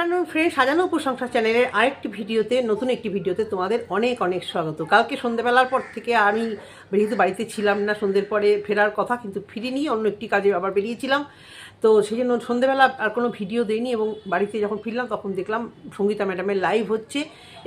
Afternoon friend সাজানো উপসংসার চ্যানেলের আরেকটি ভিডিওতে, নতুন একটি ভিডিওতে তোমাদের অনেক অনেক স্বাগত। কালকে সন্ধ্যেবেলার পর থেকে আমি যেহেতু বাড়িতে ছিলাম না, সন্ধ্যের পরে ফেরার কথা কিন্তু ফিরিনি, অন্য একটি কাজে আবার বেরিয়েছিলাম। তো সেই জন্য সন্ধ্যেবেলা আর কোনো ভিডিও দেইনি এবং বাড়িতে যখন ফিরলাম তখন দেখলাম সঙ্গীতা ম্যাডামের লাইভ হচ্ছে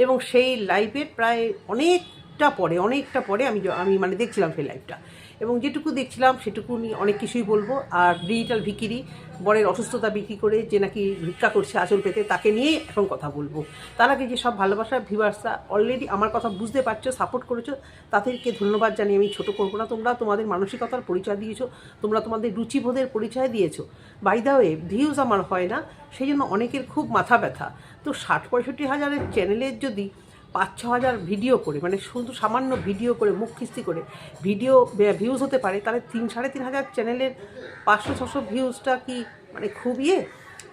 এবং সেই লাইভের প্রায় অনেকটা পরে অনেকটা পরে আমি আমি মানে দেখছিলাম সেই লাইভটা। এবং যেটুকু দেখছিলাম, সেটুকু নিয়ে অনেক কিছুই বলব। আর ডিজিটাল ভিকিরি, বরের অসুস্থতা বিক্রি করে যে নাকি ভিক্ষা করছে আচল পেতে, তাকে নিয়ে এখন কথা বলব। তার আগে যে সব ভালোবাসার ভিভার্সরা অলরেডি আমার কথা বুঝতে পারছ সাপোর্ট করেছ, তাদেরকে ধন্যবাদ জানিয়ে আমি ছোট করব না। তোমরা তোমাদের মানসিকতার পরিচয় দিয়েছ, তোমরা তোমাদের রুচিবোধের পরিচয় দিয়েছ। বাই দা ভিউজ আমার হয় না, সেই জন্য অনেকের খুব মাথা ব্যথা। তো ষাট পঁয়ষট্টি হাজারের চ্যানেলের যদি পাঁচ, ছ হাজার ভিডিও করে মানে শুধু সামান্য ভিডিও করে, মুখ খিস্তি করে ভিডিও ভিউজ হতে পারে, তাহলে তিন, সাড়ে তিন হাজার চ্যানেলের পাঁচশো, ছশো ভিউজটা কি মানে খুব ইয়ে?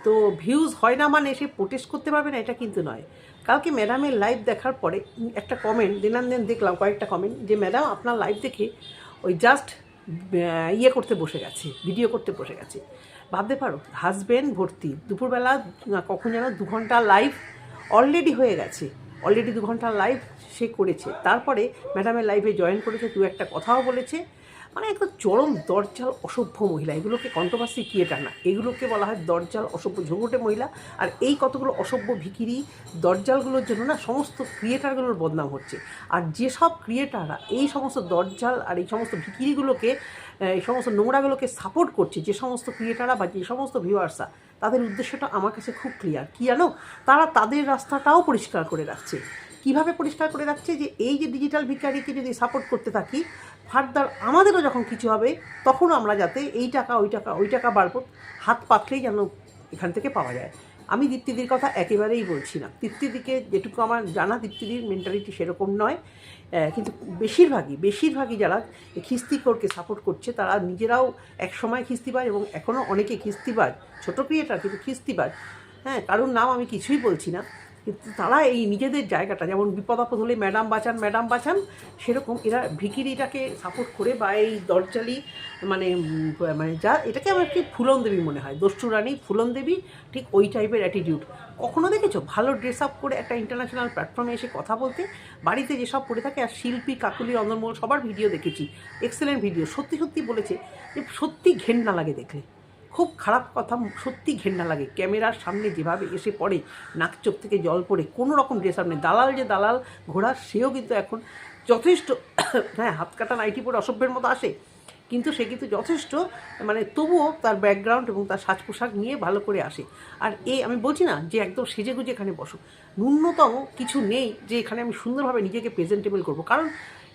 তো ভিউজ হয় না মানে সে প্রোটেস্ট করতে পারবে না, এটা কিন্তু নয়। কালকে ম্যাডামের লাইভ দেখার পরে একটা কমেন্ট দিনান দিন দেখলাম, কয়েকটা কমেন্ট যে ম্যাডাম আপনার লাইভ দেখে ওই জাস্ট ইয়ে করতে বসে গেছে ভিডিও করতে বসে গেছে। ভাবতে পারো হাজবেন্ড ভর্তি, দুপুরবেলা কখন যেন দু ঘণ্টা লাইভ অলরেডি হয়ে গেছে। অলরেডি দু ঘণ্টার লাইভ সে করেছে। তারপরে ম্যাডামের লাইভে জয়েন করেছে, দু একটা কথাও বলেছে। মানে একদম চরম দরজাল অসভ্য মহিলা। এগুলোকে কন্ট্রোভার্সি ক্রিয়েটার না। এগুলোকে বলা হয় দরজাল অসভ্য ঝুঁকোটে মহিলা। আর এই কতগুলো অসভ্য ভিকিরি দরজালগুলোর জন্য না সমস্ত ক্রিয়েটারগুলোর বদনাম হচ্ছে। আর যেসব ক্রিয়েটাররা এই সমস্ত দরজাল আর এই সমস্ত ভিকিরিগুলোকে এই সমস্ত নোংরাগুলোকে সাপোর্ট করছে, যে সমস্ত ক্রিয়েটাররা বা যে সমস্ত ভিউয়ার্সরা তাদের উদ্দেশ্যটা আমার কাছে খুব ক্লিয়ার কী জানো? তারা তাদের রাস্তাটাও পরিষ্কার করে রাখছে। কীভাবে পরিষ্কার করে রাখছে? যে এই যে ডিজিটাল ভিকারিকে যদি সাপোর্ট করতে থাকি ফার্দার আমাদেরও যখন কিছু হবে তখন আমরা যাতে এই টাকা, ওই টাকা ওই টাকা বাড়বো, হাত পাতলেই যেন এখান থেকে পাওয়া যায়। আমি দীপ্তিদির কথা একেবারেই বলছি না। দীপ্তিদিকে যেটুকু আমার জানা, দীপ্তিদির মেন্টালিটি সেরকম নয়। কিন্তু বেশিরভাগই বেশিরভাগই যারা খিস্তিকরকে সাপোর্ট করছে, তারা নিজেরাও একসময় খিস্তিবাজ এবং এখনও অনেকে খিস্তিবাজ, ছোটো ক্রিয়েটার কিন্তু খিস্তিবাজ। হ্যাঁ কারোর নাম আমি কিছুই বলছি না। কিন্তু তারা এই নিজেদের জায়গাটা। যেমন বিপদ আপদ হলে ম্যাডাম বাঁচান ম্যাডাম বাঁচান, সেরকম এরা ভিকিরিটাকে সাপোর্ট করে বা এই দরজালি মানে মানে যা, এটাকে আমার কি ফুলন দেবী মনে হয়। দস্যু রানী ফুলন দেবী ঠিক ওই টাইপের অ্যাটিটিউড কখনো দেখেছ? ভালো ড্রেস আপ করে একটা ইন্টারন্যাশনাল প্ল্যাটফর্মে এসে কথা বলতে, বাড়িতে যেসব পড়ে থাকে, আর শিল্পী, কাকুলি অন্দরমল সবার ভিডিও দেখেছি। এক্সেলেন্ট ভিডিও সত্যি সত্যি বলেছে যে সত্যি ঘেন্না লাগে দেখলে। খুব খারাপ কথা, সত্যি ঘেন্না লাগে। ক্যামেরার সামনে যেভাবে এসে পড়ে, নাক চোখ থেকে জল পড়ে, কোনো রকম ড্রেস আপ নেই দালাল যে দালাল, ঘোড়া, সেও কিন্তু এখন যথেষ্ট হ্যাঁ হাত কাটা নাইটি পরে অসভ্যের মতো আসে, কিন্তু সে কিন্তু যথেষ্ট মানে তবুও তার ব্যাকগ্রাউন্ড এবং তার সাজ পোশাক নিয়ে ভালো করে আসে। আর এ, আমি বলছি না যে একদম সেজে গুজে এখানে বসো। ন্যূনতম কিছু নেই যে এখানে আমি সুন্দরভাবে নিজেকে প্রেজেন্টেবল করব। কারণ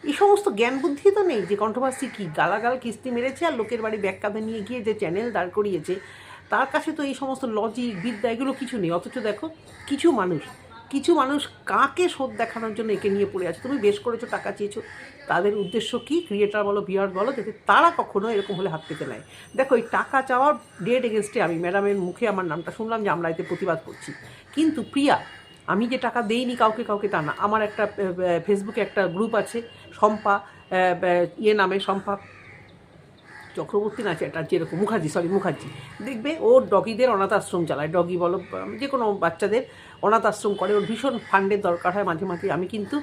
এই সমস্ত জ্ঞান বুদ্ধি তো নেই যে কন্ট্রোভার্সি কী গালাগাল, কিস্তি মেরেছে আর লোকের বাড়ি ব্যাগ কাঁধে নিয়ে গিয়ে যে চ্যানেল দাঁড় করিয়েছে। তার কাছে তো এই সমস্ত লজিক বিদ্যা এগুলো কিছু নেই। অথচ দেখো, কিছু মানুষ কিছু মানুষ কাকে শোধ দেখানোর জন্য একে নিয়ে পড়ে আছে? তুমি বেশ করেছ, টাকা চেয়েছো। তাদের উদ্দেশ্য কি? ক্রিয়েটার বলো বিয়ার বলো, যাতে তারা কখনো এরকম হলে হাত পেতে নেয়। দেখো, এই টাকা চাওয়ার ডেট এগেনস্টে আমি ম্যাডামের মুখে আমার নামটা শুনলাম যে আমরা এতে প্রতিবাদ করছি। কিন্তু প্রিয়া আমি যে টাকা দেইনি কাউকে কাউকে তা না। আমার একটা ফেসবুকে একটা গ্রুপ আছে, শম্পা ইয়ে নামে, শম্পা চক্রবর্তী না এটা যেরকম মুখার্জি সরি মুখার্জি। দেখবে, ও ডগিদের অনাথ আশ্রম চালায়। ডগি বলো যে কোনো বাচ্চাদের অনাথ আশ্রম করে। ওর ভীষণ ফান্ডের দরকার হয় মাঝে মাঝে। আমি কিন্তু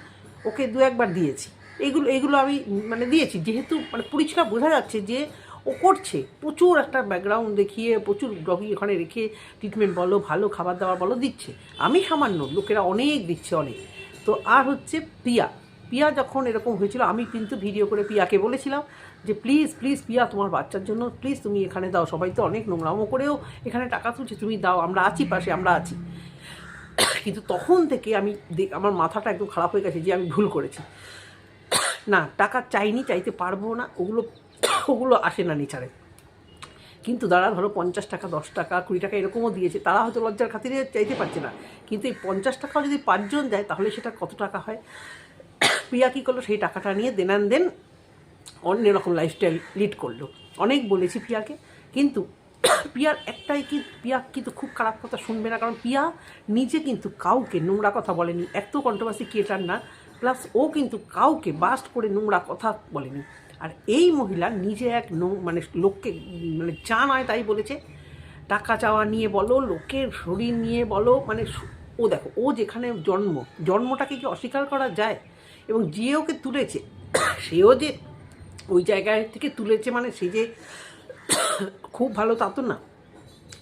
ওকে দু একবার দিয়েছি। এইগুলো এইগুলো আমি মানে দিয়েছি। যেহেতু মানে পরিষ্কার বোঝা যাচ্ছে যে ও করছে। প্রচুর একটা ব্যাকগ্রাউন্ড দেখিয়ে, প্রচুর ডগি ওখানে রেখে ট্রিটমেন্ট বলো, ভালো খাবার দাবার বলো, দিচ্ছে। আমি সামান্য, লোকেরা অনেক দিচ্ছে, অনেক। তো আর হচ্ছে প্রিয়া। পিয়া যখন এরকম হয়েছিল, আমি কিন্তু ভিডিও করে পিয়াকে বলেছিলাম যে, প্লিজ প্লিজ পিয়া তোমার বাচ্চার জন্য প্লিজ তুমি এখানে দাও। সবাই তো অনেক নোংরামো করেও এখানে টাকা তুলছে। তুমি দাও, আমরা আছি পাশে, আমরা আছি। কিন্তু তখন থেকে আমি আমার মাথাটা একদম খারাপ হয়ে গেছে যে, আমি ভুল করেছি। না, টাকা চাইনি, চাইতে পারব না। ওগুলো ওগুলো আসে না নিচারে। কিন্তু তারা ধরো পঞ্চাশ টাকা, দশ টাকা, কুড়ি টাকা এরকমও দিয়েছে, তারা হয়তো লজ্জার খাতিরে চাইতে পারছে না। কিন্তু এই পঞ্চাশ টাকাও যদি পাঁচজন দেয়, তাহলে সেটা কত টাকা হয়? প্রিয়া কী করল? সেই টাকাটা নিয়ে দেনান দেন অন্য রকম লাইফস্টাইল লিড করল। অনেক বলেছি প্রিয়াকে, কিন্তু পিয়ার একটাই কি পিয়া কিন্তু খুব খারাপ কথা শুনবে না, কারণ পিয়া নিজে কিন্তু কাউকে নোংরা কথা বলেনি। এত কন্ট্রোভার্সি ক্রিয়েটার না প্লাস ও কিন্তু কাউকে বাস্ট করে নোংরা কথা বলেনি। আর এই মহিলা নিজে এক নো মানে লোককে মানে যা নয় তাই বলেছে। টাকা চাওয়া নিয়ে বলো, লোকের শরীর নিয়ে বলো মানে ও দেখো, ও যেখানে জন্ম, জন্মটাকে কি অস্বীকার করা যায়? এবং যে ওকে তুলেছে, সেও যে ওই জায়গায় থেকে তুলেছে মানে সে যে খুব ভালো তা তো না।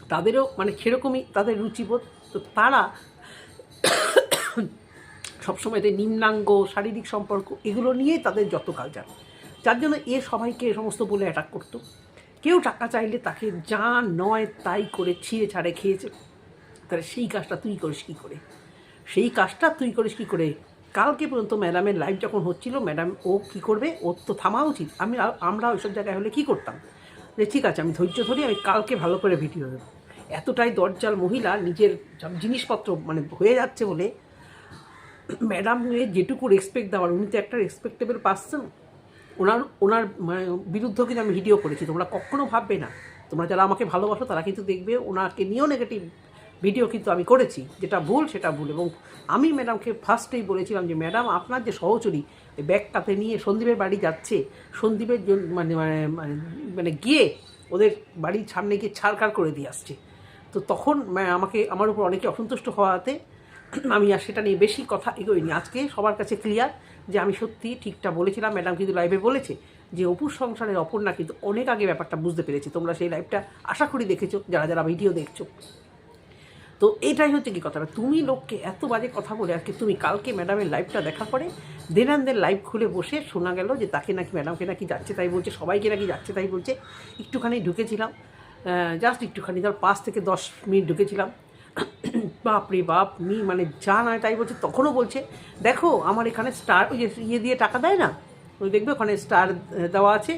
তাদেরও মানে সেরকমই তাদের রুচিবোধ। তো তারা সবসময় নিম্নাঙ্গ, শারীরিক সম্পর্ক, এগুলো নিয়েই তাদের যত কালচার যার জন্য এ সবাইকে এ সমস্ত বলে অ্যাটাক করতো। কেউ টাকা চাইলে তাকে যা নয় তাই করে ছিঁড়ে ছাড়ে খেয়েছে। তাহলে সেই কাজটা তুই করিস কী করে? সেই কাজটা তুই করিস কী করে? কালকে পর্যন্ত ম্যাডামের লাইভ যখন হচ্ছিল, ম্যাডাম ও কী করবে? ওর তো থামা উচিত। আমি আমরা ওইসব জায়গায় হলে কী করতাম? যে ঠিক আছে, আমি ধৈর্য ধরি আমি কালকে ভালো করে ভিডিও দেবো। এতটাই দরজাল মহিলা নিজের জিনিসপত্র মানে হয়ে যাচ্ছে বলে ম্যাডাম যেটুকু রেসপেক্ট দেওয়ার, উনি তো একটা রেসপেক্টেবল পার্সন ওনার ওনার মানে বিরুদ্ধেও কিন্তু আমি ভিডিও করেছি, তোমরা কখনো ভাববে না। তোমরা যারা আমাকে ভালোবাসো, তারা কিন্তু দেখবে ওনাকে নিয়েও নেগেটিভ ভিডিও কিন্তু আমি করেছি, যেটা ভুল, সেটা ভুল। এবং আমি ম্যাডামকে ফার্স্টেই বলেছিলাম যে ম্যাডাম আপনার যে সহচরী ওই ব্যাগটাতে নিয়ে সন্দীপের বাড়ি যাচ্ছে, সন্দীপের মানে মানে মানে- মানে গিয়ে ওদের বাড়ির সামনে গিয়ে ছাড়কার করে দিয়ে আসছে। তো তখন আমাকে, আমার উপর অনেকে অসন্তুষ্ট হওয়াতে আমি আর সেটা নিয়ে বেশি কথা এগোইনি। আজকে সবার কাছে ক্লিয়ার যে আমি সত্যি ঠিকটা বলেছিলাম ম্যাডাম কিন্তু লাইভে বলেছে যে অপুর সংসারের অপর্ণা কিন্তু অনেক আগে ব্যাপারটা বুঝতে পেরেছি। তোমরা সেই লাইভটা আশা করি দেখেছ, যারা যারা ভিডিও দেখছ। তো এটাই হচ্ছে কি কথাটা তুমি লোককে এত বাজে কথা বলে আজকে তুমি কালকে ম্যাডামের লাইভটা দেখার পরে দেন অ্যান্ড লাইভ খুলে বসে শোনা গেল যে তাকে নাকি ম্যাডামকে নাকি যাচ্ছে তাই বলছে, সবাইকে নাকি যাচ্ছে তাই বলছে। একটুখানি ঢুকেছিলাম জাস্ট একটুখানি, ধর পাঁচ থেকে দশ মিনিট ঢুকেছিলাম। বাপরে বাপ, মি মানে যা নয় তাই বলছে, তখনও বলছে, দেখো, আমার এখানে স্টার ওই ইয়ে দিয়ে টাকা দেয় না, ওই দেখবে ওখানে স্টার দেওয়া আছে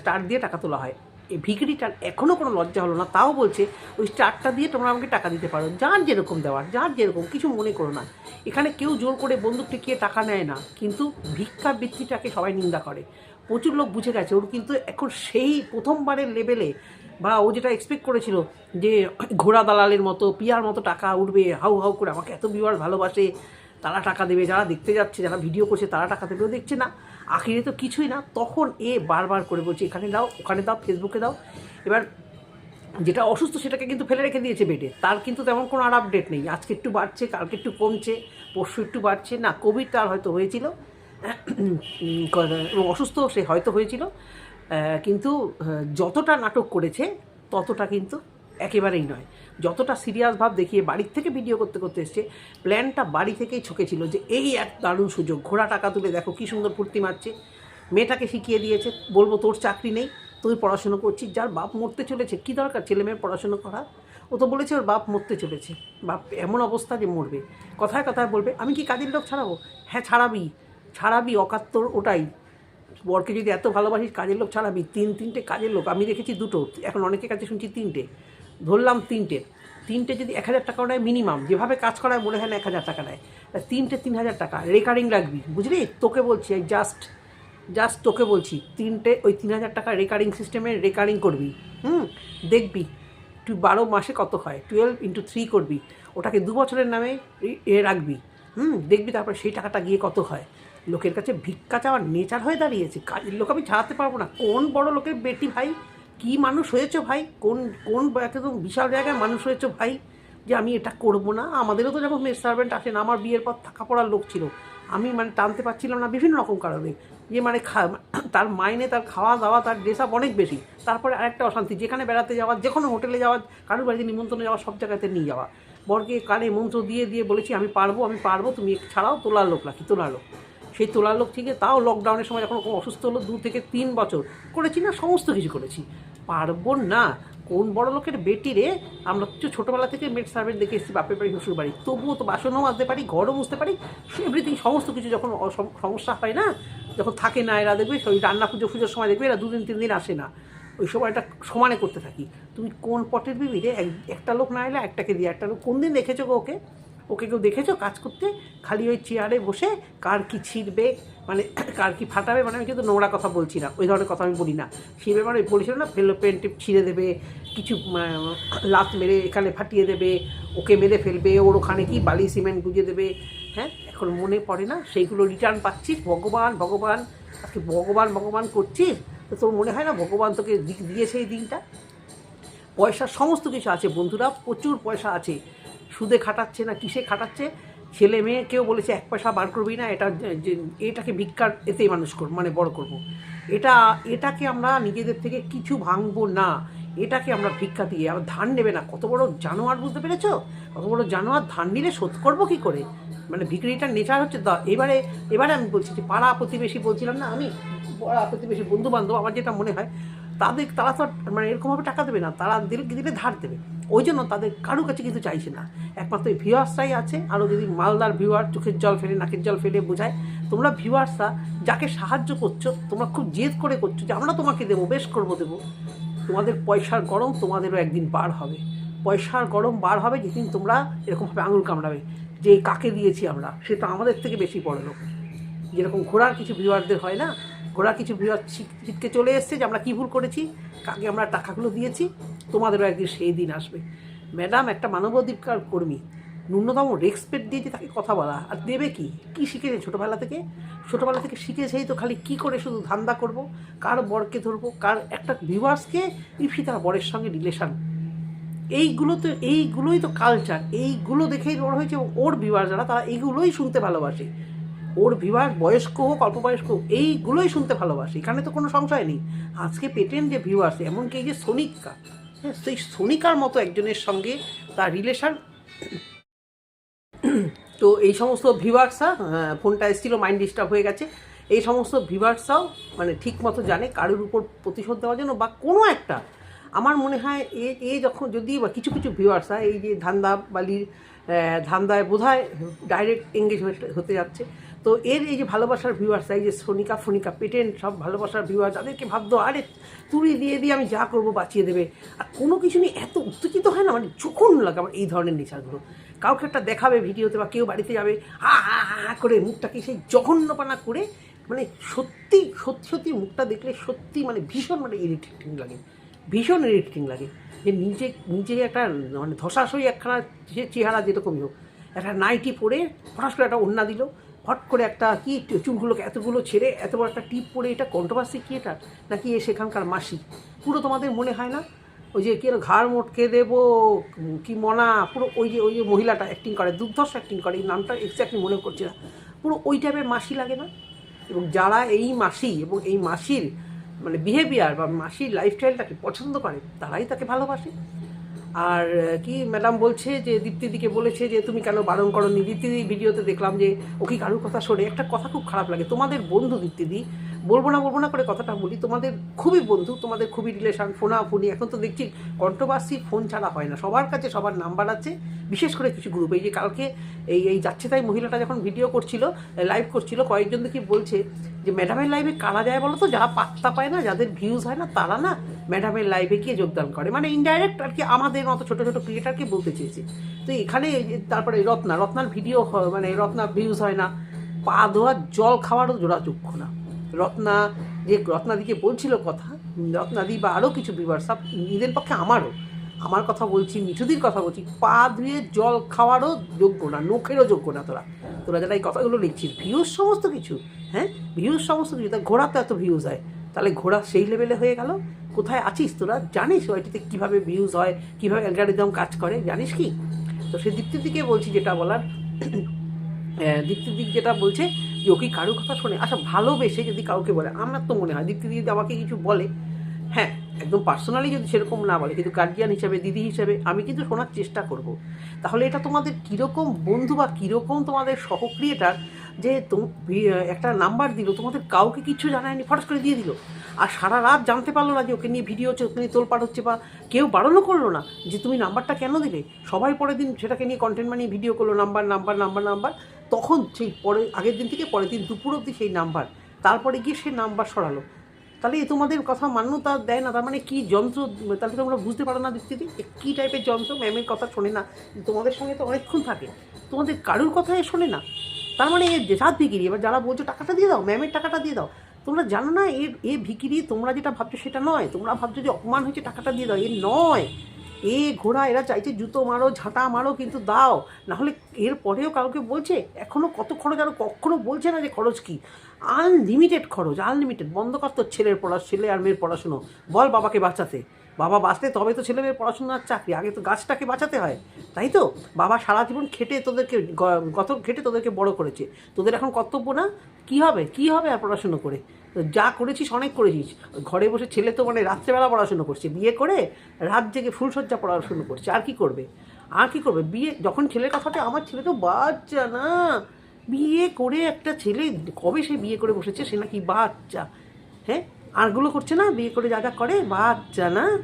স্টার দিয়ে টাকা তোলা হয়। এই ভিকিরিটার এখনও কোনো লজ্জা হলো না, তাও বলছে, ওই স্টারটা দিয়ে তোমরা আমাকে টাকা দিতে পারো, যার যেরকম দেওয়ার, যার যেরকম, কিছু মনে করো না। এখানে কেউ জোর করে বন্দুক টেকিয়ে টাকা নেয় না, কিন্তু ভিক্ষা বৃত্তিটাকে সবাই নিন্দা করে। প্রচুর লোক বুঝে গেছে, ওর কিন্তু এখন সেই প্রথমবারের লেভেলে বা ও যেটা এক্সপেক্ট করেছিল যে ঘোড়া দালালের মতো, পিয়ার মতো টাকা উঠবে, হাউ হাউ করে আমাকে এত বিবার ভালোবাসে, তারা টাকা দেবে, যারা দেখতে যাচ্ছে, যারা ভিডিও করছে, তারা টাকা দেবে, ও দেখছে না। আখিরে তো কিছুই না। তখন এ বারবার করে বলছে, এখানে দাও, ওখানে দাও ফেসবুকে দাও। এবার যেটা অসুস্থ সেটাকে কিন্তু ফেলে রেখে দিয়েছে বেডে। তার কিন্তু তেমন কোনো আর আপডেট নেই। আজকে একটু বাড়ছে, কালকে একটু কমছে, পরশু একটু বাড়ছে। না কোভিড তার হয়তো হয়েছিল। এবং অসুস্থ সে হয়তো হয়েছিল। কিন্তু যতটা নাটক করেছে, ততটা কিন্তু একেবারেই নয়। যতটা সিরিয়াস ভাব দেখিয়ে বাড়ির থেকে ভিডিও করতে করতে এসছে প্ল্যানটা বাড়ি থেকেই ছকেছিল যে এই এক দারুণ সুযোগ। ঘোড়া টাকা তুলে দেখো, কী সুন্দর ফুর্তি মারছে। মেয়েটাকে শিখিয়ে দিয়েছে, বলব তোর চাকরি নেই তুই পড়াশুনো করছিস, যার বাপ মরতে চলেছে, কী দরকার ছেলে মেয়ের পড়াশুনো করা ও তো বলেছে ওর বাপ মরতে চলেছে। বাপ এমন অবস্থা যে মরবে। কথায় কথায় বলবে, আমি কি কাজের লোক ছাড়াবো? হ্যাঁ ছাড়াবি ছাড়াবি, অকাত্তর ওটাই। বরকে যদি এত ভালোবাসিস, কাজের লোক ছাড়াবি তিন, তিনটে কাজের লোক। আমি দেখেছি দুটো। এখন অনেকের কাছে শুনছি তিনটে। ধরলাম তিনটে। তিনটে যদি এক হাজার টাকা নেয় মিনিমাম যেভাবে কাজ করায়, মনে হয় না এক হাজার টাকা নেয়। তিনটে তিন হাজার টাকা। রেকারিং রাখবি বুঝলি? তোকে বলছি জাস্ট জাস্ট তোকে বলছি, তিনটে, ওই তিন হাজার টাকা রেকারিং সিস্টেমে রেকারিং করবি। হুম? দেখবি। তুই বারো মাসে কত হয়? টুয়েলভ ইন্টু থ্রি করবি। ওটাকে দু বছরের নামে এ রাখবি। হুম? দেখবি তারপর সেই টাকাটা গিয়ে কত হয়? লোকের কাছে ভিক্ষা চাওয়ার নেচার হয়ে দাঁড়িয়েছে। কাজের লোক আমি ছাড়াতে পারব না। কোন বড় লোকের বেটি ভাই? কি মানুষ হয়েছো ভাই? কোন কোন একদম বিশাল জায়গায় মানুষ হয়েছো ভাই? যে আমি এটা করব না। আমাদেরও তো যেমন মেয়ে সার্ভেন্ট আসেন আমার বিয়ের পর থাকা পড়ার লোক ছিল। আমি মানে টানতে পারছিলাম না বিভিন্ন রকম কারণে। যে মানে তার মাইনে, তার খাওয়া দাওয়া, তার ড্রেস আপ অনেক বেশি। তারপরে আরেকটা অশান্তি, যেখানে বেড়াতে যাওয়া, যে কোনো হোটেলে যাওয়া, কারোর বাড়িতে নিমন্ত্রণে যাওয়া, সব জায়গাতে নিয়ে যাওয়া। বরকে কানে মন্ত্র দিয়ে দিয়ে বলেছি, আমি পারব আমি পারব, তুমি ছাড়াও তোলার লোক রাখি তোলার লোক। সেই তোলার লোক থেকে তাও লকডাউনের সময় যখন খুব অসুস্থ হলো, দু থেকে তিন বছর করেছি না, সমস্ত কিছু করেছি। পারব না, কোন বড় লোকের বেটি রে? আমরা তো ছোটোবেলা থেকে মেড সার্ভেন্ট দেখে এসেছি, বাপের বাড়ি, শ্বশুর বাড়ি। তবুও তো বাসনও মাজতে পারি, ঘরও মুছতে পারি এভরিথিং সমস্ত কিছু যখন সমস্যা হয় না, যখন থাকে না এরা, দেখবে ওই রান্না পুজো পুজোর সময় দেখবে এরা দুদিন, তিন দিন আসে না। ওই সময়টা সমানে করতে থাকি। তুমি কোন পটের বিবি রে? এক- একটা লোক না এলে একটাকে দিয়ে, একটা লোক কোন দিন দেখেছ ওকে? ওকে কেউ দেখেছ? কাজ করতে? খালি ওই চেয়ারে বসে কার কি ছিঁড়বে? মানে কার কি ফাটাবে? মানে আমি কিন্তু নোংরা কথা বলছি না। ওই ধরনের কথা আমি বলি না। সেই ব্যাপারে বলেছিল না ফেলো পেন ছিঁড়ে দেবে, কিছু লাত মেরে এখানে ফাটিয়ে দেবে, ওকে মেরে ফেলবে, ওর ওখানে কি বালি, সিমেন্ট গুঁজে দেবে। হ্যাঁ এখন মনে পড়ে না, সেইগুলো রিটার্ন পাচ্ছিস ভগবান ভগবান, আজকে ভগবান ভগবান করছিস তো তোর মনে হয় না ভগবান তোকে দিক দিয়েছে এই দিনটা? পয়সা সমস্ত কিছু আছে বন্ধুরা, প্রচুর পয়সা আছে। সুদে খাটাচ্ছে না, কিসে খাটাচ্ছে? ছেলে মেয়ে কেউ বলেছে, এক পয়সা বার করবি না, এটা এটাকে ভিক্ষার এতেই মানুষ করব মানে বড় করব। এটা, এটাকে আমরা নিজেদের থেকে কিছু ভাঙবো না, এটাকে আমরা ভিক্ষা দিয়ে আবার ধান নেবে না। কত বড় জানোয়ার বুঝতে পেরেছ? কত বড় জানোয়ার ধান নিলে শোধ করব কি করে? মানে ভিক্ষারিটার নেচার হচ্ছে দা এবারে এবারে আমি বলছি যে পাড়া প্রতিবেশী বলছিলাম না আমি, পাড়া প্রতিবেশী বন্ধু বান্ধব আমার যেটা মনে হয়, তাদের, তারা তো মানে এরকমভাবে টাকা দেবে না, তারা দিলে দিলে ধার দেবে। ওই জন্য তাদের কারও কাছে কিন্তু চাইছে না। একমাত্র ভিউয়ার্সরাই আছে। আরও যদি মালদার ভিউয়ার চোখের জল ফেলে, নাকের জল ফেলে বোঝায়, তোমরা ভিউয়ার্সরা যাকে সাহায্য করছ, তোমরা খুব জেদ করে করছ যে আমরা তোমাকে দেবো, বেশ করব, দেবো। তোমাদের পয়সার গরম তোমাদেরও একদিন বার হবে। পয়সার গরম বার হবে যেদিন তোমরা এরকমভাবে আঙুল কামড়াবে। যে কাকে দিয়েছি আমরা, সে তো আমাদের থেকে বেশি বড় লোক। যেরকম ঘোড়ার কিছু ভিউয়ারদের হয় না? ঘোড়ার কিছু ভিউয়ার ছিটকে চলে এসছে যে আমরা কী ভুল করেছি? কাকে আমরা টাকাগুলো দিয়েছি? তোমাদেরও একদিন সেই দিন আসবে। ম্যাডাম, একটা মানবাধিকার কর্মী, ন্যূনতম রেসপেক্ট দিয়ে যে তাকে কথা বলা, আর দেবে কি? কি শিখেছে ছোটোবেলা থেকে? ছোটোবেলা থেকে শিখেছেই তো খালি কি করে শুধু ধান্দা করব, কার বরকে ধরবো, কার একটা ভিউয়ার্সকে ইফি তার বরের সঙ্গে রিলেশন এইগুলো তো এইগুলোই তো কালচার এইগুলো দেখেই বড় হয়েছে ওর ভিউয়ার যারা, তারা এইগুলোই শুনতে ভালোবাসে। ওর ভিউয়ার বয়স্ক হোক, অল্প বয়স্ক হোক, এইগুলোই শুনতে ভালোবাসে। এখানে তো কোনো সংশয় নেই। আজকে পেটেন যে ভিউয়ার্স এমনকি এই যে সোনিকা হ্যাঁ সেই সোনিকার মতো একজনের সঙ্গে তার রিলেশন তো এই সমস্ত ভিউয়ার্সরা ফোনটা এসেছিল মাইন্ড ডিস্টার্ব হয়ে গেছে। এই সমস্ত ভিউয়ার্সরাও মানে ঠিক মতো জানে কারোর উপর প্রতিশোধ দেওয়ার জন্য বা কোনো একটা। আমার মনে হয় এ এ যখন যদি বা কিছু কিছু ভিউয়ার্সরা এই যে ধান্দা বালির ধান্দায় বোধ হয় ডাইরেক্ট এঙ্গেজ হতে যাচ্ছে। তো এর এই যে ভালোবাসার ভিউয়ার্সরা এই যে সোনিকা, ফোনিকা, পেটেন্ট, সব ভালোবাসার ভিউয়ার যাদেরকে ভাবতো, আরে, তুড়ি দিয়ে দিয়ে আমি যা করব বাঁচিয়ে দেবে। আর কোনো কিছু নিয়ে এত উত্তেজিত হয় না? মানে যখন লাগে আমার এই ধরনের নেচারগুলো কাউকে একটা দেখাবে ভিডিওতে বা কেউ বাড়িতে যাবে, হা হা হা হা করে মুখটাকে সেই জঘন্যপানা করে মানে সত্যি সত্যি সত্যি মুখটা দেখলে সত্যি মানে ভীষণ মানে ইরিটেটিং লাগে। ভীষণ ইরিটেটিং লাগে। যে নিজে নিজে একটা মানে ধসাশই একখানা চেহারা যেরকমই হোক, একটা নাইটি পরে হঠাৎ করে একটা ওন্না দিল হট করে একটা কি চুলগুলোকে এতগুলো ছেড়ে এত বড় একটা টিপ পরে এটা কন্ট্রোভার্সি কি এটা? নাকি এ সেখানকার মাসি? পুরো তোমাদের মনে হয় না? ওই যে কি ঘাড় মোটকে দেবো কি মনা? পুরো ওই যে ওই যে মহিলাটা অ্যাক্টিং করে, দুর্ধর্ষ অ্যাক্টিং করে, এই নামটা এক্স্যাক্টলি মনে করছি না। পুরো ওই টাইপের মাসি লাগে না? এবং যারা এই মাসি এবং এই মাসির মানে বিহেভিয়ার বা মাসির লাইফস্টাইলটাকে পছন্দ করে, তারাই তাকে ভালোবাসে। আর কি ম্যাডাম বলছে যে, দীপ্তিদিকে বলেছে যে, তুমি কেন বারণ করনি? দীপ্তিদি ভিডিওতে দেখলাম যে, ও কি কারুর কথা শোনে? একটা কথা খুব খারাপ লাগে। তোমাদের বন্ধু দীপ্তিদি বলব না বলব না, করে কথাটা বলি। তোমাদের খুবই বন্ধু, তোমাদের খুবই রিলেশন ফোনা ফোনি এখন তো দেখছি কন্ট্রোভার্সি ফোন ছাড়া হয় না। সবার কাছে সবার নাম্বার আছে, বিশেষ করে কিছু গ্রুপ এই যে কালকে এই এই যাচ্ছে তাই মহিলাটা যখন ভিডিও করছিল লাইভ করছিল, কয়েকজন দেখি বলছে যে ম্যাডামের লাইভে কারা যায় বলো তো? যারা পাত্তা পায় না, যাদের ভিউজ হয় না, তারা না ম্যাডামের লাইভে গিয়ে যোগদান করে। মানে ইনডাইরেক্ট আর কি আমাদের মতো ছোটো ছোটো ক্রিয়েটারকে বলতে চেয়েছে। তো এখানে তারপরে রত্না, রত্নার ভিডিও মানে রত্নার ভিউজ হয় না। পা ধোয়ার জল খাওয়ারও জোড়া চক্ষু না। রত্না, যে রত্নাদিকে বলছিল কথা, রত্নাদি বা আরও কিছু বিবার সব নিজের পক্ষে আমারও। আমার কথা বলছি, মিঠুদির কথা বলছি, পা ধুয়ে জল খাওয়ারও যোগ্য না, নখেরও যোগ্য না তোরা। তোরা যারা এই কথাগুলো লিখছিস ভিউজ সমস্ত কিছু হ্যাঁ? ভিউজ সমস্ত কিছু, তা ঘোড়াতে এত ভিউজ হয়। তাহলে ঘোড়া সেই লেভেলে হয়ে গেল? কোথায় আছিস তোরা? জানিস ওইটিতে কীভাবে ভিউজ হয়, কীভাবে অ্যালগারিদম কাজ করে, জানিস কি? তো সেই দিকে বলছি, যেটা বলার আহ, দিক যেটা বলছে যে ও কি কারোর কথা শোনে। আচ্ছা ভালোবেসে যদি কাউকে বলে আমার তো মনে হয় দীপ্তি যদি আমাকে কিছু বলে হ্যাঁ একদম পার্সোনালি যদি সেরকম না বলে কিন্তু গার্জিয়ান হিসাবে দিদি হিসাবে আমি কিন্তু শোনার চেষ্টা করব। তাহলে এটা তোমাদের কীরকম বন্ধু বা কীরকম তোমাদের সহক্রিয়েটার যে একটা নাম্বার দিল তোমাদের কাউকে কিছু জানায়নি ফটাস করে দিয়ে দিল। আর সারা রাত জানতে পারল না যে ওকে নিয়ে ভিডিও হচ্ছে, ওকে নিয়ে তোলপাট হচ্ছে বা কেউ বারণও করল না যে তুমি নাম্বারটা কেন দিলে? সবাই পরের দিন সেটাকে নিয়ে কন্টেন্ট বানিয়ে ভিডিও করল নাম্বার নাম্বার নাম্বার নাম্বার তখন সেই পরে, আগের দিন থেকে পরের দিন দুপুর অবধি সেই নাম্বার তারপরে গিয়ে সে নাম্বার সরালো। তাহলে এ তোমাদের কথা মান্যতা দেয় না, তার মানে কী যন্ত্র? তাহলে তোমরা বুঝতে পারো না দৃষ্টিতে কী টাইপের যন্ত্র? ম্যামের কথা শোনে না। তোমাদের সঙ্গে তো অনেকক্ষণ থাকে। তোমাদের কারুর কথা শোনে না। তার মানে এ জাত ভিকিরি, এবার যারা বলছো টাকাটা দিয়ে দাও ম্যামের টাকাটা দিয়ে দাও। তোমরা জানো না এর এ ভিকিরি তোমরা যেটা ভাবছ সেটা নয়। তোমরা ভাবছ যে অপমান হয়েছে, টাকাটা দিয়ে দাও। এ নয়। এ ঘোড়া, এরা চাইছে জুতো মারো, ঝাঁটা মারো, কিন্তু দাও। নাহলে এর পরেও কাউকে বলছে এখনও কত খরচ আরও কখনও বলছে না যে খরচ কী। আনলিমিটেড খরচ, আনলিমিটেড। বন্ধ কর তোর ছেলের পড়া, ছেলে আর মেয়ের পড়াশুনো। বল বাবাকে বাঁচাতে। বাবা বাঁচলে তবে তো ছেলে মেয়ের পড়াশোনার চাকরি। আগে তো গাছটাকে বাঁচাতে হয়, তাই তো? বাবা সারা জীবন খেটে তোদেরকে গত, খেটে তোদেরকে বড় করেছে। তোদের এখন কর্তব্য না? কি হবে? কি হবে আর পড়াশুনো করে? যা করেছিস, অনেক করেছিস। ঘরে বসে ছেলে তো মানে রাত্রেবেলা পড়াশুনো করছে। বিয়ে করে রাত জেগে ফুলসজ্জা পড়াশুনো করছে। আর কি করবে? আর কি করবে? বিয়ে, যখন ছেলের কথাটা, আমার ছেলে তো বাচ্চা না। বিয়ে করে একটা ছেলে, কবে সে বিয়ে করে বসেছে সে নাকি বাচ্চা হ্যাঁ? আরগুলো করছে না? বিয়ে করে যা যা করে, বাচ্চা না?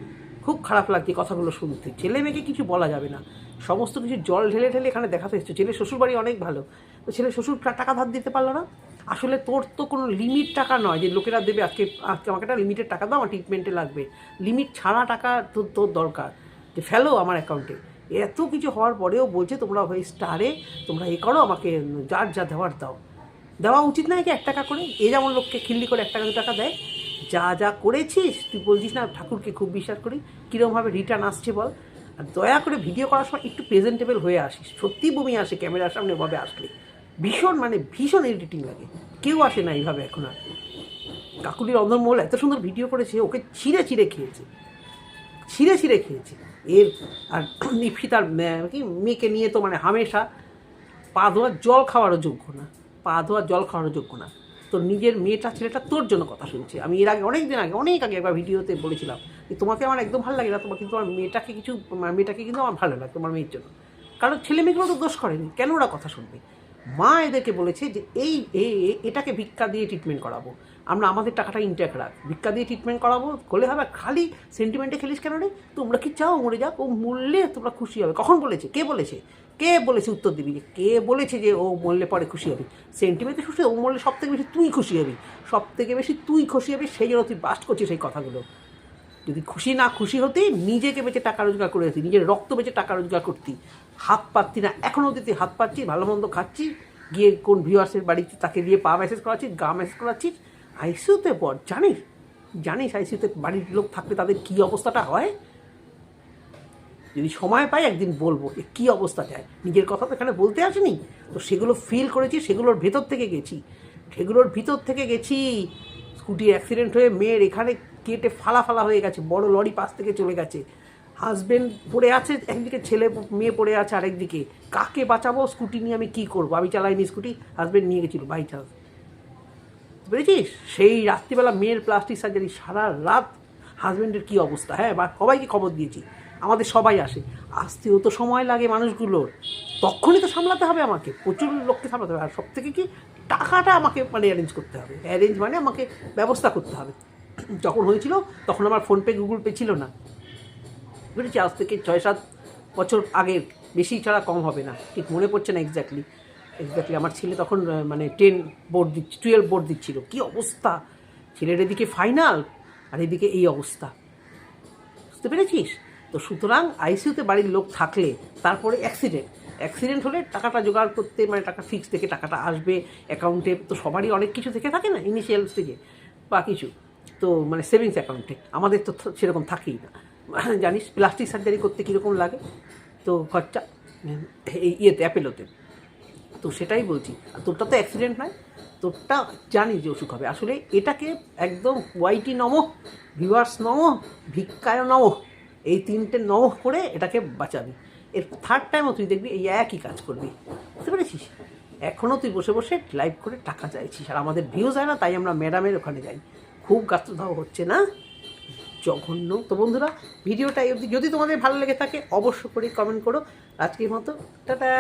খুব খারাপ লাগছে কথাগুলো শুনতে। ছেলে মেয়েকে কিছু বলা যাবে না। সমস্ত কিছু জল ঢেলে ঢেলে এখানে দেখাতে এসছে। ছেলে শ্বশুরবাড়ি অনেক ভালো। তো ছেলে শ্বশুর টাকা ধার দিতে পারল না? আসলে তোর তো কোনো লিমিট টাকা নয় যে লোকেরা দেবে আজকে আজকে আমাকে একটা লিমিটের টাকা দাও, আমার ট্রিটমেন্টে লাগবে। লিমিট ছাড়া টাকা তোর তোর দরকার। যে ফেলো আমার অ্যাকাউন্টে এত কিছু হওয়ার পরেও বলছে তোমরা ওই স্টারে তোমরা এ করো, আমাকে যার যা দেওয়ার দাও। দেওয়া উচিত নয় কি এক টাকা করে? এ যেমন লোককে খিল্লি করে এক টাকা, দু টাকা দেয়, যা যা করেছিস, তুই বলছিস না, ঠাকুরকে খুব বিশ্বাস করি কীরকমভাবে রিটার্ন আসছে বল। আর দয়া করে ভিডিও করার সময় একটু প্রেজেন্টেবল হয়ে আসিস। সত্যি বমি আসে ক্যামেরার সামনে এভাবে আসলে। ভীষণ মানে ভীষণ এডিটিং লাগে। কেউ আসে না এইভাবে এখন আর। কাকুলির অন্দরমহল এত সুন্দর ভিডিও করেছে, ওকে ছিঁড়ে ছিঁড়ে খেয়েছে। ছিঁড়ে ছিঁড়ে খেয়েছি। এর আর নিফি তার কি, মেয়েকে নিয়ে তো মানে হামেশা পা ধোয়ার জল খাওয়ারও যোগ্য না। পা ধোয়ার জল খাওয়ারও যোগ্য না। তো নিজের মেয়েটা, ছেলেটা তোর জন্য কথা শুনছে। আমি এর আগে অনেক দিন আগে, অনেক আগে একবার ভিডিওতে বলেছিলাম যে তোমাকে আমার একদম ভালো লাগে না তোমার কিন্তু আমার মেয়েটাকে কিছু আমার মেয়েটাকে কিন্তু আমার ভালো লাগে তোমার মেয়ের জন্য। কারণ ছেলে মেয়েগুলো তো দোষ করেনি, কেন ওরা কথা শুনবে? মা এদেরকে বলেছে যে এই এটাকে ভিক্ষা দিয়ে ট্রিটমেন্ট করাবো। আমরা আমাদের টাকাটা ইনট্যাক্ট রাখ। ভিক্ষা দিয়ে ট্রিটমেন্ট করাবো করলে হবে, খালি সেন্টিমেন্টে খেলিস কেন রে? তোমরা কি চাও মরে যাক? ও মরলে তোমরা খুশি হবে। কখন বলেছে? কে বলেছে? কে বলেছে উত্তর দিবি? যে কে বলেছে যে ও মরলে পরে খুশি হবি? সেন্টিমেন্টে খুশি, ও মরলে সব থেকে বেশি তুই খুশি হবি। সব থেকে বেশি তুই খুশি হবি, সেই জন্য তুই বাস্ট করছিস সেই কথাগুলো। যদি খুশি না খুশি হতি, নিজেকে বেঁচে টাকা রোজগার করে হতি নিজের রক্ত বেঁচে টাকা রোজগার করতি। হাত পাচ্ছি না এখনও অবধি তুই হাত পাচ্ছিস ভালো মন্দ খাচ্ছি গিয়ে কোন ভিউয়ার্সের বাড়িতে তাকে দিয়ে পা মেসেজ করাচ্ছিস, গা মেসেজ করাচ্ছিস আইসিউতে পর জানিস? জানিস আইসিউতে বাড়ির লোক থাকলে তাদের কী অবস্থাটা হয়? যদি সময় পাই একদিন বলব যে কী অবস্থা চায় নিজের কথা তো এখানে বলতে আসেনি। তো সেগুলো ফিল করেছি, সেগুলোর ভেতর থেকে গেছি। সেগুলোর ভিতর থেকে গেছি স্কুটি অ্যাক্সিডেন্ট হয়ে মেয়ের এখানে কেটে ফালা ফালা হয়ে গেছে, বড় লরি পাশ থেকে চলে গেছে। হাজবেন্ড পড়ে আছে, একদিকে ছেলে মেয়ে পড়ে আছে আরেকদিকে। কাকে বাঁচাবো, স্কুটি নিয়ে আমি কি করব? আমি চালাইনি স্কুটি হাজবেন্ড নিয়ে গেছিল বাই চান্স বুঝেছিস? সেই রাত্রিবেলা মেয়ের প্লাস্টিক সার্জারি সারা রাত হাজব্যান্ডের কী অবস্থা? হ্যাঁ বা সবাইকে খবর দিয়েছি। আমাদের সবাই আসে। আসতেও তো সময় লাগে মানুষগুলোর। তখনই তো সামলাতে হবে আমাকে। প্রচুর লোককে সামলাতে হবে। আর সব থেকে কি? টাকাটা আমাকে মানে অ্যারেঞ্জ করতে হবে। অ্যারেঞ্জ মানে আমাকে ব্যবস্থা করতে হবে। যখন হয়েছিল, তখন আমার ফোনপে, গুগল পে ছিল না। বুঝেছি আজ থেকে ছয় সাত বছর আগের বেশি ছাড়া কম হবে না। ঠিক মনে পড়ছে না এক্স্যাক্টলি এক্স্যাক্টলি আমার ছেলে তখন মানে টেন বোর্ড দিচ্ছি টুয়েলভ বোর্ড দিচ্ছিল। কী অবস্থা? ছেলের এদিকে ফাইনাল আর এদিকে এই অবস্থা। বুঝতে পেরেছিস? তো সুতরাং আইসিইউতে বাড়ির লোক থাকলে তারপরে অ্যাক্সিডেন্ট অ্যাক্সিডেন্ট হলে টাকাটা জোগাড় করতে মানে টাকা ফিক্স থেকে টাকাটা আসবে অ্যাকাউন্টে তো সবারই অনেক কিছু থেকে থাকে না ইনিশিয়াল স্টেজে বা কিছু। তো মানে সেভিংস অ্যাকাউন্টে আমাদের তো সেরকম থাকেই না। জানিস প্লাস্টিক সার্জারি করতে কীরকম লাগে? তো খরচা, এই ইয়েতে অ্যাপেলোতে তো সেটাই বলছি। আর তোরটা তো অ্যাক্সিডেন্ট নয়, তোরটা জানি যে অসুখ হবে। আসলে এটাকে একদম ওয়াইটি নম ভিউয়ার্স নম, ভিক্ষায় নম, এই তিনটে নম করে এটাকে বাঁচাবি। এর থার্ড টাইমও তুই দেখবি এই একই কাজ করবি। বুঝতে পেরেছিস? এখনও তুই বসে বসে লাইভ করে টাকা চাইছিস। আর আমাদের ভিউজ হয় না, তাই আমরা ম্যাডামের ওখানে যাই। খুব গাত্রদাহ হচ্ছে না? জঘন্য। তো বন্ধুরা, ভিডিওটা যদি তোমাদের ভালো লেগে থাকে অবশ্য করে কমেন্ট করো। আজকের মতো, টাটা!